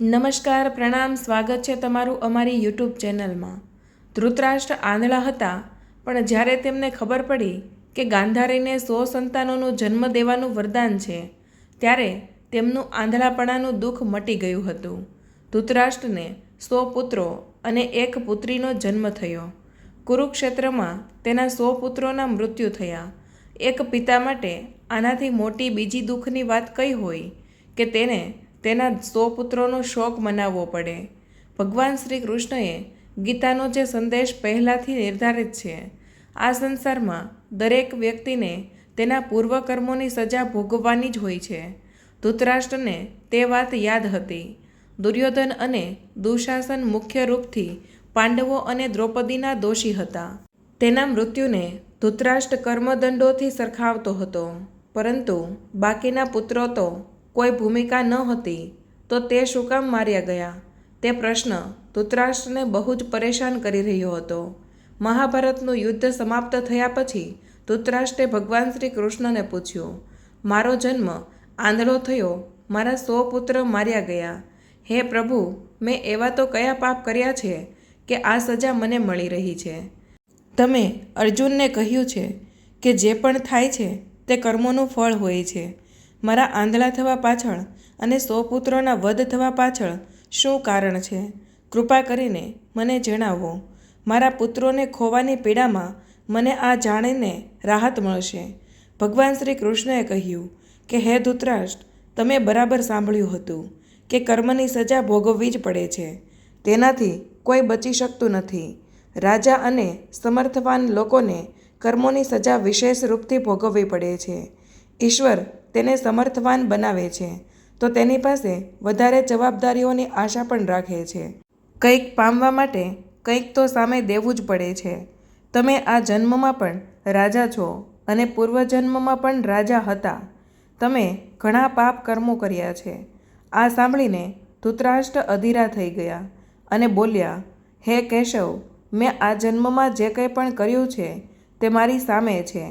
નમસ્કાર, પ્રણામ, સ્વાગત છે તમારું અમારી યુટ્યુબ ચેનલમાં. ધૃતરાષ્ટ્ર આંધળા હતા, પણ જ્યારે તેમને ખબર પડી કે ગાંધારીને સો સંતાનોનો જન્મ દેવાનું વરદાન છે, ત્યારે તેમનું આંધળાપણાનું દુઃખ મટી ગયું હતું. ધૃતરાષ્ટ્રને સો પુત્રો અને એક પુત્રીનો જન્મ થયો. કુરુક્ષેત્રમાં તેના સો પુત્રોના મૃત્યુ થયા. એક પિતા માટે આનાથી મોટી બીજી દુઃખની વાત કઈ હોય કે તેને તેના સો પુત્રોનો શોક મનાવવો પડે. ભગવાન શ્રી કૃષ્ણએ ગીતાનો જે સંદેશ પહેલાંથી નિર્ધારિત છે, આ સંસારમાં દરેક વ્યક્તિને તેના પૂર્વકર્મોની સજા ભોગવવાની જ હોય છે. ધૃતરાષ્ટ્રને તે વાત યાદ હતી. દુર્યોધન અને દુશાસન મુખ્ય રૂપથી પાંડવો અને દ્રૌપદીના દોષી હતા. તેના મૃત્યુને ધૃતરાષ્ટ્ર કર્મદંડોથી સરખાવતો હતો. પરંતુ બાકીના પુત્રો તો કોઈ ભૂમિકા ન હતી, તો તે શું કામ માર્યા ગયા? તે પ્રશ્ન ધૃતરાષ્ટ્રને બહુ જ પરેશાન કરી રહ્યો હતો. મહાભારતનું યુદ્ધ સમાપ્ત થયા પછી ધૃતરાષ્ટ્રે ભગવાન શ્રી કૃષ્ણને પૂછ્યું, મારો જન્મ આંધળો થયો, મારા સો પુત્ર માર્યા ગયા. હે પ્રભુ, મેં એવા તો કયા પાપ કર્યા છે કે આ સજા મને મળી રહી છે? તમે અર્જુનને કહ્યું છે કે જે પણ થાય છે તે કર્મોનું ફળ હોય છે. મારા આંધળા થવા પાછળ અને સો પુત્રોના વધ થવા પાછળ શું કારણ છે? કૃપા કરીને મને જણાવો. મારા પુત્રોને ખોવાની પીડામાં મને આ જાણીને રાહત મળશે. ભગવાન શ્રી કૃષ્ણએ કહ્યું કે, હે ધૂતરાષ્ટ્ર, તમે બરાબર સાંભળ્યું હતું કે કર્મની સજા ભોગવવી જ પડે છે. તેનાથી કોઈ બચી શકતું નથી. રાજા અને સમર્થવાન લોકોને કર્મોની સજા વિશેષ રૂપથી ભોગવવી પડે છે. ઈશ્વર તેને સમર્થવાન બનાવે છે, તો તેની પાસે વધારે જવાબદારીઓની આશા પણ રાખે છે. કંઈક પામવા માટે કંઈક તો સામે દેવું જ પડે છે. તમે આ જન્મમાં પણ રાજા છો અને પૂર્વજન્મમાં પણ રાજા હતા. તમે ઘણા પાપ કર્મો કર્યા છે. આ સાંભળીને ધૂતરાષ્ટ્ર અધીરા થઈ ગયા અને બોલ્યા, હે કેશવ, મેં આ જન્મમાં જે કંઈ પણ કર્યું છે તે મારી સામે છે.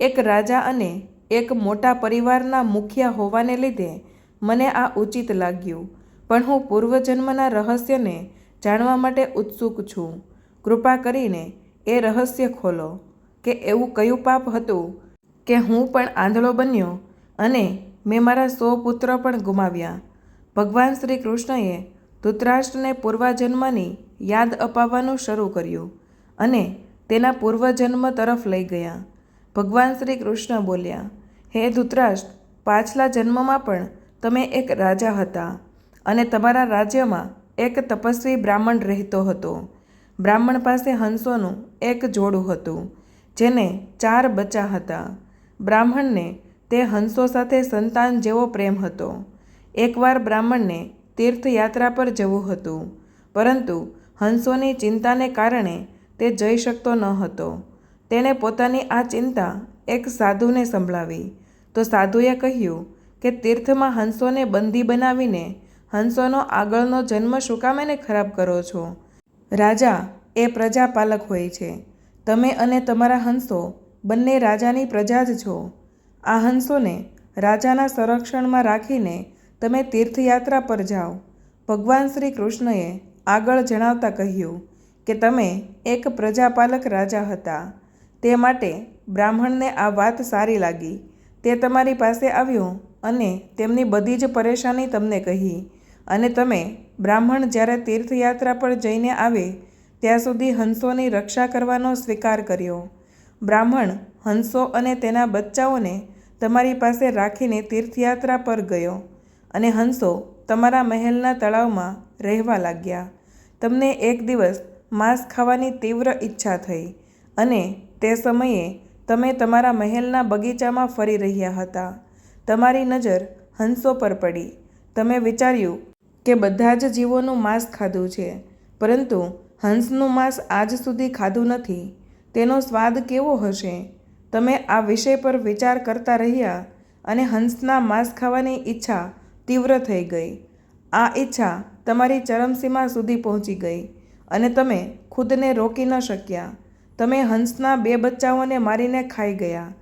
એક રાજા અને એક મોટા પરિવારના મુખિયા હોવાને લીધે મને આ ઉચિત લાગ્યું. પણ હું પૂર્વજન્મના રહસ્યને જાણવા માટે ઉત્સુક છું. કૃપા કરીને એ રહસ્ય ખોલો કે એવું કયું પાપ હતું કે હું પણ આંધળો બન્યો અને મેં મારા સો પુત્ર પણ ગુમાવ્યા. ભગવાન શ્રી કૃષ્ણએ ધૃતરાષ્ટ્રને પૂર્વજન્મની યાદ અપાવવાનું શરૂ કર્યું અને તેના પૂર્વજન્મ તરફ લઈ ગયા. ભગવાન શ્રી કૃષ્ણ બોલ્યા હે ધૃતરાષ્ટ્ર, પાછલા જન્મમાં પણ તમે એક રાજા હતા અને તમારા રાજ્યમાં એક તપસ્વી બ્રાહ્મણ રહેતો હતો. બ્રાહ્મણ પાસે હંસોનું એક જોડું હતું, જેને ચાર બચ્ચા હતા. બ્રાહ્મણને તે હંસો સાથે સંતાન જેવો પ્રેમ હતો. એકવાર બ્રાહ્મણને તીર્થયાત્રા પર જવું હતું, પરંતુ હંસોની ચિંતાને કારણે તે જઈ શકતો ન હતો. તેણે પોતાની આ ચિંતા એક સાધુને સંભળાવી તો સાધુએ કહ્યું કે તીર્થમાં હંસોને બંદી બનાવીને હંસોનો આગળનો જન્મ શું કામ એને ખરાબ કરો છો? રાજા, એ પ્રજાપાલક હોય છે. તમે અને તમારા હંસો બંને રાજાની પ્રજા જ છો. આ હંસોને રાજાના સંરક્ષણમાં રાખીને તમે તીર્થયાત્રા પર જાઓ. ભગવાન શ્રી કૃષ્ણએ આગળ જણાવતા કહ્યું કે તમે એક પ્રજાપાલક રાજા હતા. તે માટે બ્રાહ્મણને આ વાત સારી લાગી. તે તમારી પાસે આવ્યું અને તેમની બધી જ પરેશાની તમને કહી. અને તમે બ્રાહ્મણ જ્યારે તીર્થયાત્રા પર જઈને આવે, ત્યાં સુધી હંસોની રક્ષા કરવાનો સ્વીકાર કર્યો. બ્રાહ્મણ હંસો અને તેના બચ્ચાઓને તમારી પાસે રાખીને તીર્થયાત્રા પર ગયો અને હંસો તમારા મહેલના તળાવમાં રહેવા લાગ્યા. તમને એક દિવસ માંસ ખાવાની તીવ્ર ઈચ્છા થઈ અને તે સમયે તમે તમારા મહેલના બગીચામાં ફરી રહ્યા હતા. તમારી નજર હંસો પર પડી. તમે વિચાર્યું કે બધા જ જીવોનું માંસ ખાધું છે, પરંતુ હંસનું માંસ આજ સુધી ખાધું નથી. તેનો સ્વાદ કેવો હશે? તમે આ વિષય પર વિચાર કરતા રહ્યા અને હંસના માંસ ખાવાની ઈચ્છા તીવ્ર થઈ ગઈ. આ ઈચ્છા તમારી ચરમસીમા સુધી પહોંચી ગઈ અને તમે ખુદને રોકી ન શક્યા. તમે હંસના બે બચ્ચાઓને મારીને ખાઈ ગયા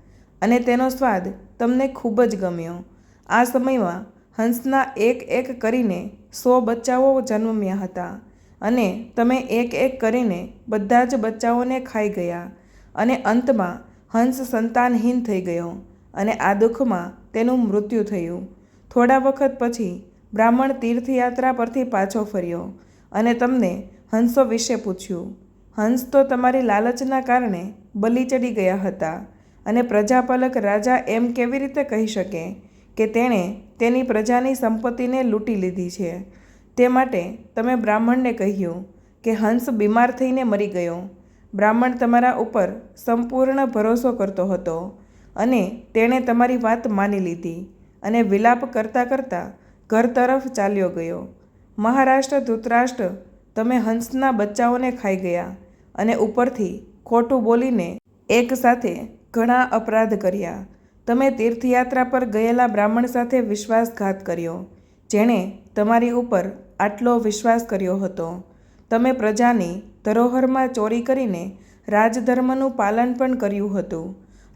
અને તેનો સ્વાદ તમને ખૂબ જ ગમ્યો. આ સમયમાં હંસના એક એક કરીને સો બચ્ચાઓ જન્મ્યા હતા અને તમે એક એક કરીને બધા જ બચ્ચાઓને ખાઈ ગયા અને અંતમાં હંસ સંતાનહીન થઈ ગયો અને આ દુઃખમાં તેનું મૃત્યુ થયું. થોડા વખત પછી બ્રાહ્મણ તીર્થયાત્રા પરથી પાછો ફર્યો અને તમને હંસો વિશે પૂછ્યું. હંસ તો તમારી લાલચના કારણે બલી ચડી ગયા હતા અને પ્રજાપાલક રાજા એમ કેવી રીતે કહી શકે કે તેણે તેની પ્રજાની સંપત્તિને લૂંટી લીધી છે? તે માટે તમે બ્રાહ્મણને કહ્યું કે હંસ બીમાર થઈને મરી ગયો. બ્રાહ્મણ તમારા ઉપર સંપૂર્ણ ભરોસો કરતો હતો અને તેણે તમારી વાત માની લીધી અને વિલાપ કરતાં કરતાં ઘર તરફ ચાલ્યો ગયો. મહારાષ્ટ્ર ધૃતરાષ્ટ્ર તમે હંસના બચ્ચાઓને ખાઈ ગયા અને ઉપરથી ખોટું બોલીને એક સાથે ઘણા અપરાધ કર્યા. તમે તીર્થયાત્રા પર ગયેલા બ્રાહ્મણ સાથે વિશ્વાસઘાત કર્યો, જેણે તમારી ઉપર આટલો વિશ્વાસ કર્યો હતો. તમે પ્રજાની ધરોહરમાં ચોરી કરીને રાજધર્મનું પાલન પણ કર્યું હતું.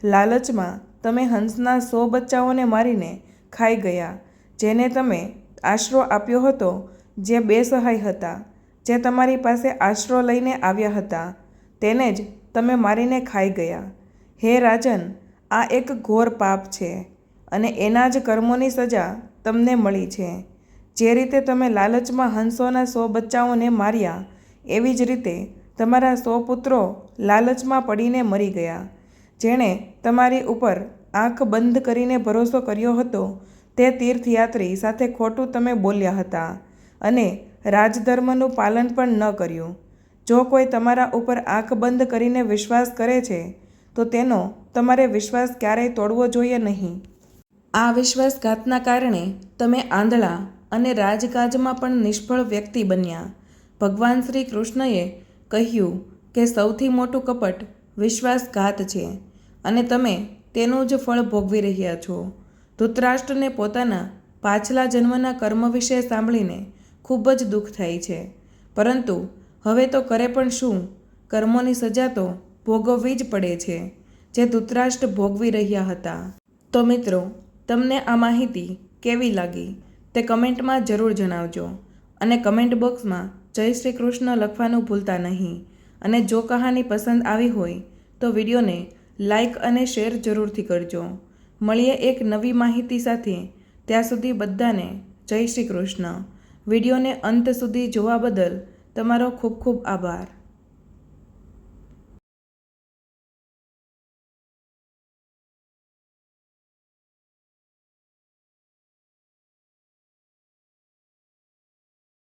લાલચમાં તમે હંસના સો બચ્ચાઓને મારીને ખાઈ ગયા, જેને તમે આશરો આપ્યો હતો, જે બેસહાય હતા. જે તમારી પાસે આશરો લઈને આવ્યા હતા, તેને જ તમે મારીને ખાઈ ગયા. હે રાજન, આ એક ઘોર પાપ છે અને એના જ કર્મોની સજા તમને મળી છે. જે રીતે તમે લાલચમાં હંસોના સો બચ્ચાઓને માર્યા, એવી જ રીતે તમારા સો પુત્રો લાલચમાં પડીને મરી ગયા. જેણે તમારી ઉપર આંખ બંધ કરીને ભરોસો કર્યો હતો, તે તીર્થયાત્રી સાથે ખોટું તમે બોલ્યા હતા અને રાજધર્મનું પાલન પણ ન કર્યું. જો કોઈ તમારા ઉપર આંખ બંધ કરીને વિશ્વાસ કરે છે, તો તેનો તમારે વિશ્વાસ ક્યારેય તોડવો જોઈએ નહીં. આ વિશ્વાસઘાતના કારણે તમે આંધળા અને રાજકાજમાં પણ નિષ્ફળ વ્યક્તિ બન્યા. ભગવાન શ્રી કૃષ્ણએ કહ્યું કે સૌથી મોટું કપટ વિશ્વાસઘાત છે અને તમે તેનું જ ફળ ભોગવી રહ્યા છો. ધૃતરાષ્ટ્રને પોતાના પાછલા જન્મના કર્મ વિશે સાંભળીને ખૂબ જ દુઃખ થાય છે. પરંતુ હવે તો કરે પણ શું? કર્મોની સજા તો ભોગવવી જ પડે છે, જે ધૃતરાષ્ટ્ર ભોગવી રહ્યા હતા. તો મિત્રો, તમને આ માહિતી કેવી લાગી? તે કમેન્ટમાં જરૂર જણાવજો અને કમેન્ટ બોક્સમાં જય શ્રી કૃષ્ણ લખવાનું ભૂલતા નહીં. અને જો કહાની પસંદ આવી હોય, તો વિડીયોને લાઈક અને શેર જરૂરથી કરજો. મળીએ એક નવી માહિતી સાથે. ત્યાં સુધી બધાને જય શ્રી કૃષ્ણ. વિડીયોને અંત સુધી જોવા બદલ તમારો ખૂબ ખૂબ આભાર.